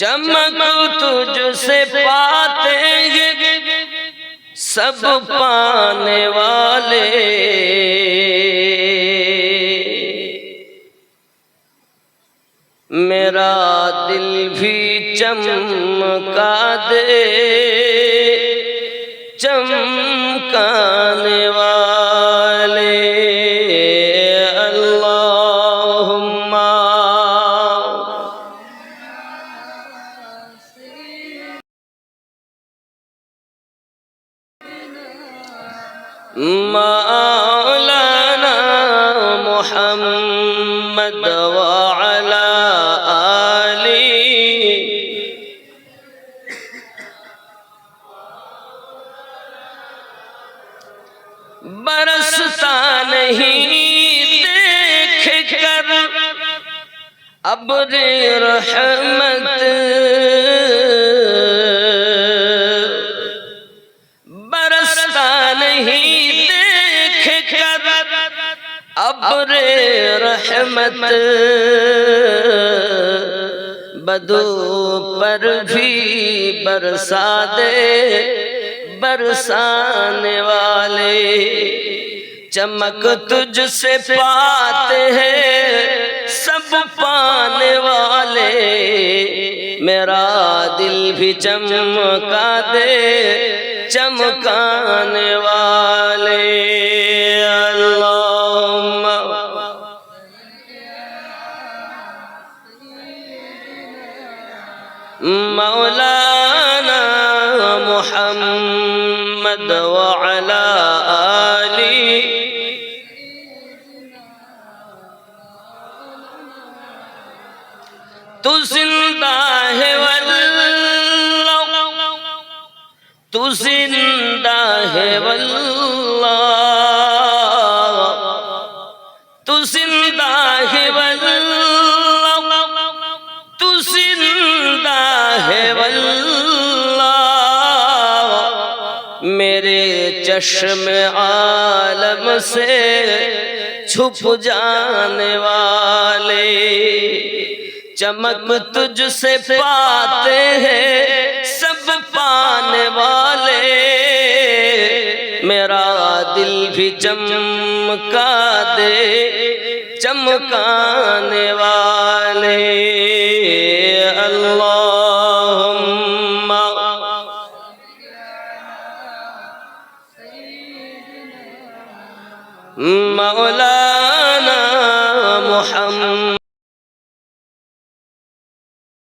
چمک تجھ سے پاتے ہیں سب پانے والے۔ میرا دل بھی چمکا دے، چمکانے والے۔ مولانا محمد وعلى آله برستا نہیں دیکھ کر ابر رحمت ابر رحمت بدو پر بھی برسا دے، برسانے والے چمک تجھ سے پاتے ہیں سب پانے والے۔ میرا دل بھی چمکا دے، چمکانے والے۔ مولانا محمد وعلى آله تو زندہ ہے واللہ تو زندہ ہے واللہ تو زندہ ہے واللہ تو زندہ ہے واللہ۔ میرے چشم عالم سے چھپ جانے والے چمک تجھ سے پاتے ہیں سب پانے والے۔ میرا دل بھی چمکا دے، چمکانے والے۔ মাওলা